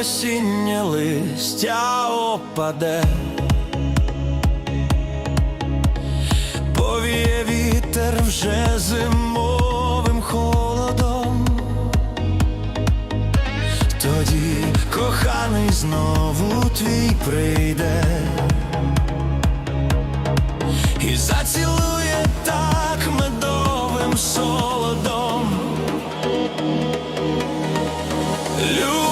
осіннє листя опаде, повіє вітер вже зимовим холодом. Тоді коханий знову твій прийде і зацілує так медовим солодом. Любов